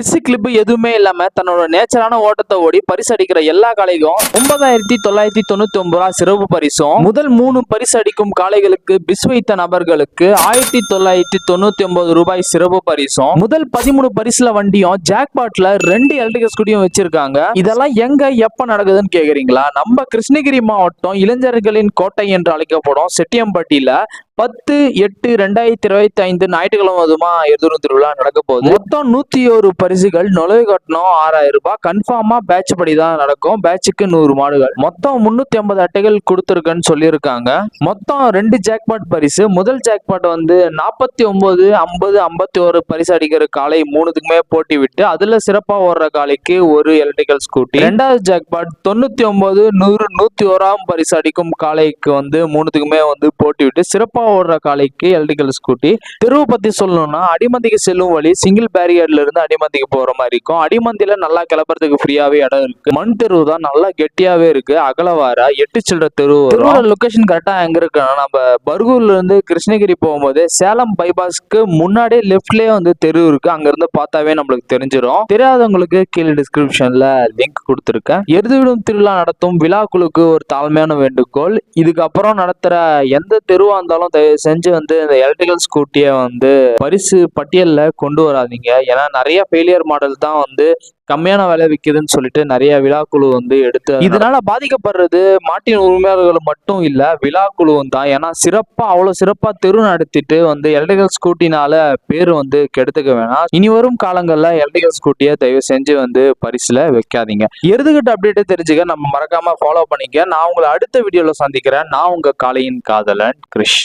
PC clip எதுவுமே இல்லாம தன்னோட நேச்சரான ஓட்டத்தை ஓடி பரிசு அடிக்கிற எல்லா காளைக்கும் ஒன்பதாயிரத்தி தொள்ளாயிரத்தி தொண்ணூத்தி ஒன்பது ரூபா சிறப்பு பரிசும் முதல் மூணு பரிசு அடிக்கும் காளைகளுக்கு பிஸ் வைத்த நபர்களுக்கு ஆயிரத்தி தொள்ளாயிரத்தி தொண்ணூத்தி ஒன்பது ரூபாய் சிறப்பு பரிசும். முதல் பதிமூணு பரிசுல வண்டியும் ஜாக்பாட்ல ரெண்டு எலக்ட்ரிக் ஸ்கூட்டியும் வச்சிருக்காங்க. இதெல்லாம் எங்க எப்ப நடக்குதுன்னு கேக்குறீங்களா? நம்ம கிருஷ்ணகிரி மாவட்டம் இளைஞர்களின் கோட்டை என்று அழைக்கப்படும் செட்டியம்பட்டியில பத்து எட்டு ரெண்டாயிரத்தி இருபத்தி ஐந்து ஞாயிற்றுக்கிழமை அதுமா எதிரும் திருவிழா நடக்க போகுது. மொத்தம் நூத்தி ஒரு பரிசுகள் நுழைவு கட்டணம் ஆறாயிரம் ரூபாய். கன்ஃபார்மா பேட்ச் படி தான் நடக்கும். பேட்சுக்கு நூறு மாடுகள். மொத்தம் முன்னூத்தி ஐம்பது அட்டைகள் கொடுத்துருக்குன்னு சொல்லியிருக்காங்க. மொத்தம் ரெண்டு ஜாக்பாட் பரிசு. முதல் ஜாக்பாட் வந்து நாற்பத்தி ஒன்பது ஐம்பது ஐம்பத்தி ஒரு பரிசு அடிக்கிற காலை மூணுத்துக்குமே போட்டி விட்டு அதுல சிறப்பா ஓடுற காலைக்கு ஒரு எலக்ட்ரிக்கல் ஸ்கூட்டி ரெண்டாவது ஜாக்பாட் தொண்ணூத்தி ஒன்பது நூறு நூத்தி ஓராம் பரிசு அடிக்கும் காலைக்கு வந்து மூணுத்துக்குமே வந்து போட்டி விட்டு சிறப்பா ஓடுற காலைக்கு எலக்ட்ரிக்கல் ஸ்கூட்டி தெருவு பத்தி சொல்லணும்னா அடிமந்திக்கு செல்லும் வழி சிங்கிள் பேரியர்ல இருந்து அடிமந்திக்கு போற மாதிரி இருக்கும். அடிமந்தியில நல்லா கிளப்புறதுக்கு ஃப்ரீயாவே இடம் இருக்கு. மண் தெருவு தான் நல்லா கெட்டியாவே இருக்கு. அகலவார எட்டு சில்லற தெருவு தெருவோட லொகேஷன் கரெக்டா எங்க இருக்குன்னா நம்ம பர்கூர்ல இருந்து கிருஷ்ணகிரி போகும்போது சேலம் பைபாஸ்க்கு முன்னாடியே லெஃப்ட்லயே வந்து தெரு இருக்கு. அங்க இருந்து பார்த்தாவே நம்மளுக்கு தெரிஞ்சிடும் தெரியாதவங்களுக்கு கீழே டிஸ்கிரிப்ஷன்ல லிங்க் கொடுத்துருக்கேன். எருதுவிடும் திருவிழா நடத்தும் விழாக்குழுக்கு ஒரு தாழ்மையான வேண்டுகோள். இதுக்கப்புறம் நடத்துற எந்த தெருவா இருந்தாலும் தயவு செஞ்சு வந்து இந்த எலக்ட்ரிக்கல் ஸ்கூட்டியை வந்து பரிசு பட்டியல்ல கொண்டு வராதீங்க. ஏன்னா நிறைய ஃபெயிலியர் மாடல் தான் வந்து கம்மியான விலை விற்குதுன்னு சொல்லிட்டு நிறைய விழாக்குழு வந்து எடுத்து இதனால பாதிக்கப்படுறது மாட்டின் உரிமையாளர்கள் மட்டும் இல்ல விழாக்குழுவும் தான். ஏன்னா சிறப்பா அவ்வளவு சிறப்பா தெரு நடத்திட்டு வந்து எலக்ட்ரிக்கல் ஸ்கூட்டினால பேர் வந்து கெடுத்துக்க வேணாம். இனி வரும் காலங்கள்ல எலக்ட்ரிக்கல் ஸ்கூட்டியை தயவு செஞ்சு வந்து பரிசுல வைக்காதீங்க. எருதுகிட்ட அப்டேட் தெரிஞ்சுக்க நம்ம மறக்காம ஃபாலோ பண்ணிக்க. நான் உங்களை அடுத்த வீடியோல சந்திக்கிறேன். நான் உங்க காலையின் காதலன் கிரிஷ்.